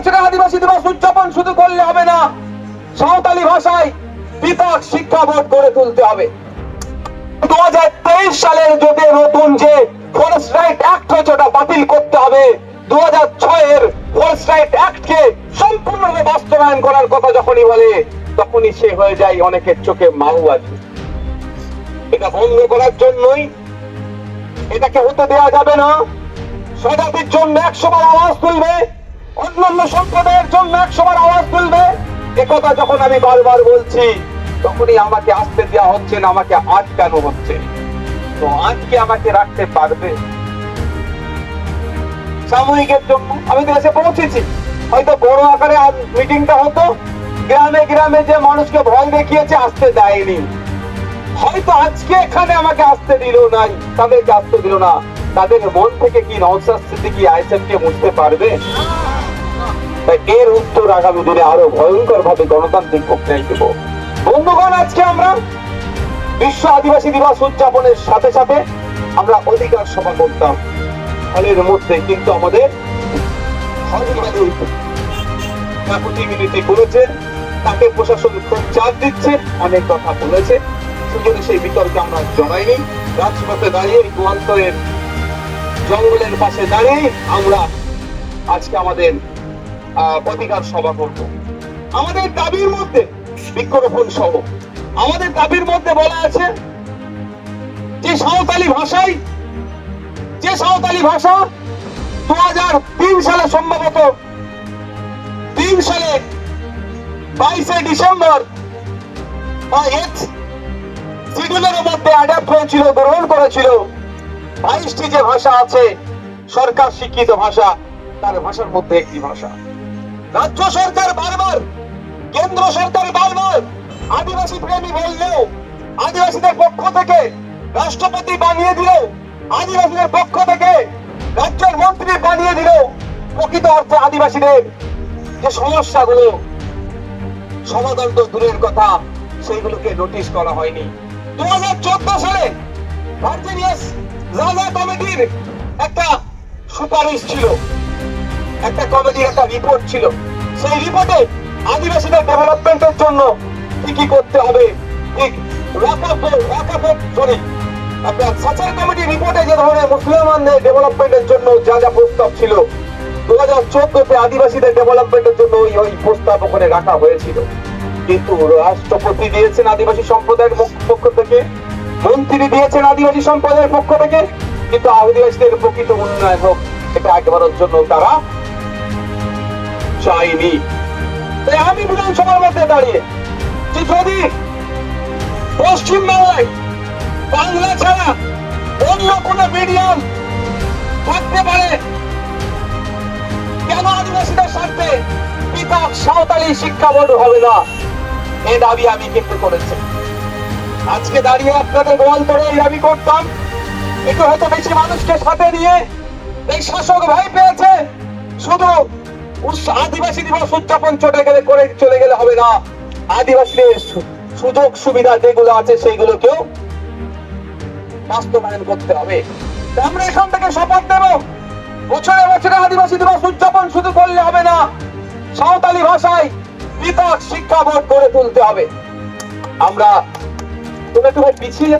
বছরে আদিবাসী দিবস উদযাপন শুধু করলে হবে না, সাঁওতালি ভাষায় পৃথক শিক্ষা বোর্ড গড়ে তুলতে হবে। দু হাজার তেইশ সালের যদি নতুন যে ফরেস্ট রাইট অ্যাক্ট হয়েছে, ওটা বাতিল করতে হবে। দু হাজার ছয়ের ফরেস্ট রাইট অ্যাক্টকে সম্পূর্ণভাবে বাস্তবায়ন করার কথা যখনই বলে, তখনই সে হয়ে যায় অনেকের চোখে মাওবাদী এটা বন্ধ করার জন্যই এটাকে হতে দেওয়া যাবে না। স্বজাতির জন্য একশো বার আওয়াজ তুলবে। অন্যান্য সম্প্রদায়ের জন্য একশো বার আওয়াজ তুলবে। একথা যখন আমি বারবার বলছি, তখনই আমাকে আসতে দেওয়া হচ্ছে না, আমাকে আটকানো হচ্ছে। তো আজকে আমাকে রাখতে পারবে? সাময়িকের জন্য আমি তো এসে পৌঁছেছি। হয়তো বড় আকারে মিটিংটা হতো। গ্রামে গ্রামে যে মানুষকে ভয় দেখিয়েছে, আসতে দেয়নি। হয়তো আজকে এখানে আমাকে আসতে দিল নাই, তাদেরকে আসতে দিল না। তাদের মন থেকে কি নওসাদ সিদ্দিকী আইসেন কে বুঝতে পারবে? তাই এর উত্তর আগামী দিনে আরও ভয়ঙ্কর ভাবে গণতান্ত্রিক প্রক্রিয়ায় দেব। বন্ধুগণ, আজকে আমরা বিশ্ব আদিবাসী দিবস উদযাপনের সাথে সাথে আমরা অধিকার সভা করতাম। হলের মধ্যে কিন্তু আমাদের প্রতিনিধি করেছে, তাকে প্রশাসন খুব চাপ দিচ্ছে, অনেক কথা বলেছে। সুতরাং সেই বিতর্কে আমরা জড়াইনি। রাজপথে দাঁড়িয়ে গোয়ান্তরের জঙ্গলের পাশে দাঁড়িয়ে আমরা আজকে আমাদের প্রতিকার সভা করব। আমাদের দাবির মধ্যে বৃক্ষরোপণ সহ, আমাদের দাবির মধ্যে বলা আছে, যে সাঁওতালি ভাষায়, যে সাঁওতালি ভাষা দু হাজার তিন সালে সম্ভবত তিন সালে বাইশে ডিসেম্বর বা এথ শিডিউলের মধ্যে অ্যাডাপ্ট হয়েছিল, গ্রহণ করেছিল। বাইশটি যে ভাষা আছে সরকার স্বীকৃত ভাষা, তার ভাষার মধ্যে একটি ভাষা। রাজ্য সরকার বারবার, কেন্দ্র সরকার বারবার আদিবাসী প্রেমী বললেও, আদিবাসীদের পক্ষ থেকে রাষ্ট্রপতি বানিয়ে দিল আদিবাসীদের পক্ষ থেকে রাজ্যের মন্ত্রী বানিয়ে দিল প্রকৃত অর্থে আদিবাসীদের যে সমস্যাগুলো সমাধান তো দূরের কথা, সেইগুলোকে নোটিশ করা হয়নি। দু হাজার চোদ্দ সালে ভার্জিনিয়াস রাজা কমিটির একটা সুপারিশ ছিল। একটা কমিটির একটা রিপোর্ট ছিল। সেই রিপোর্টে আদিবাসীদের ডেভেলপমেন্টের জন্য কি কি করতে হবে? রাষ্ট্রপতি দিয়েছেন আদিবাসী সম্প্রদায়ের পক্ষ থেকে, মন্ত্রী দিয়েছেন আদিবাসী সম্প্রদায়ের পক্ষ থেকে, কিন্তু আদিবাসীদের প্রকৃত উন্নয়ন হোক, এটা একবারের জন্য তারা চাইনি। তাই আমি বিধানসভার মধ্যে দাঁড়িয়ে যে যদি পশ্চিম বাংলায় বাংলা ছাড়া অন্য কোন মিডিয়াম থাকতে পারে। কেন আদিবাসীদের স্বার্থে পৃথক সাঁওতালি শিক্ষা বোর্ড হবে না? এ দাবি আমি কিন্তু করেছি। আজকে দাঁড়িয়ে আপনাদের গোয়াল করে এই দাবি করতাম। একটু হয়তো বেশি মানুষকে সাথে নিয়ে এই শাসক ভাই পেয়েছে। শুধু আদিবাসী দিবস উদযাপন গেলে করে চলে গেলে হবে না। আদিবাসীদের সুযোগ সুবিধা যেগুলো আছে সেইগুলোকেও বাস্তবায়ন করতে হবে। আমরা এখান থেকে শপথ নেব। বছরে বছরে আদিবাসী দিবস উদযাপন শুধু করলে হবে না, সাঁওতালি ভাষায় পৃথক শিক্ষা বোর্ড গড়ে তুলতে হবে। আমরা তুমি একটু পিছিয়ে